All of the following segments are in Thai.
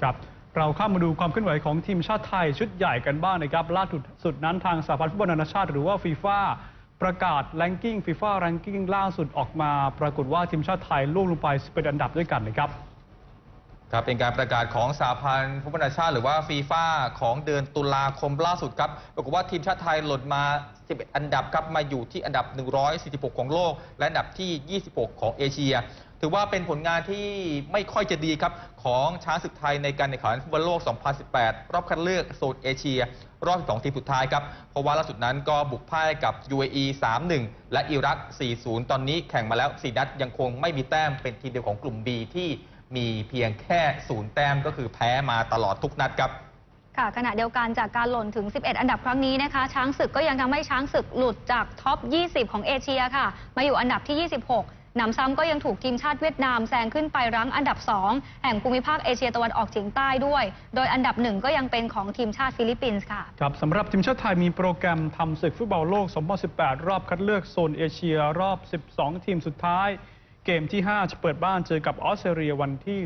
ครับเราเข้ามาดูความเคลื่อนไหวของทีมชาติไทยชุดใหญ่กันบ้างนะครับล่าสุดสุดนั้นทางสหพันธ์ฟุตบอลนานาชาติหรือว่าฟีฟ่าประกาศแรงกิ้งฟีฟ่าแรงกิ้งล่าสุดออกมา ปรากฏว่าทีมชาติไทยล่วงลงไป11อันดับด้วยกันนะครับครับเป็นการประกาศของสหพันธ์ฟุตบอลนานาชาติ หรือว่าฟีฟ่าของเดือนตุลาคมล่าสุดครับปรากฏว่าทีมชาติไทยหล่นมา 11 อันดับครับมาอยู่ที่อันดับ 146 ของโลก และอันดับที่ 26 ของเอเชีย ถือว่าเป็นผลงานที่ไม่ค่อยจะดีครับ ของช้างศึกไทยในการแข่งขันฟุตบอลโลก 2018 รอบคัดเลือกโซนเอเชีย รอบ2ทีมสุดท้ายครับ เพราะว่าล่าสุดนั้นก็บุกพ่ายกับ UAE 3-1 และอิรัก 4-0 ตอนนี้แข่งมาแล้ว 4 นัดยังคงไม่มีแต้มเป็นทีมเดียวของกลุ่ม B ที่มีเพียงแค่ศูนย์แต้มก็คือแพ้มาตลอดทุกนัดครับค่ะขณะเดียวกันจากการหล่นถึง 11 อันดับครั้งนี้นะคะ ช้างศึกก็ยังทำให้ช้างศึกหลุดจากท็อป 20 ของเอเชียค่ะ มาอยู่อันดับที่ 26ห นำซ้ำก็ยังถูกทีมชาติเวียดนามแซงขึ้นไปรั้งอันดับ 2 แห่งภูมิภาคเอเชียตะวันออกเฉียงใต้ด้วย โดยอันดับหนึ่งก็ยังเป็นของทีมชาติฟิลิปปินส์ค่ะครับสำหรับทีมชาติไทยมีโปรแกรมทำศึกฟุตบอลโลก 2018 รอบคัดเลือกโซนเอเชียรอบ 12 ทีมสุดท้าย เกมที่ 5 จะเปิดบ้านเจอกับออสเตรเลียวันที่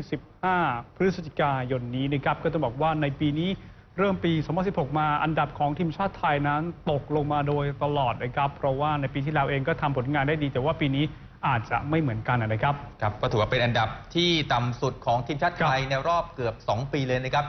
15 พฤศจิกายนนี้นะครับก็ต้องบอกว่าในปีนี้เริ่มปี 2016 มาอันดับของทีมชาติไทยนั้นตกลงมาโดยตลอดนะครับ เพราะว่าในปีที่แล้วเองก็ทำผลงานได้ดี แต่ว่าปีนี้ อาจจะไม่เหมือนกันนะครับ ครับก็ถือว่าเป็นอันดับที่ต่ำสุดของทีมชาติไทยในรอบเกือบ 2 ปีเลยนะครับ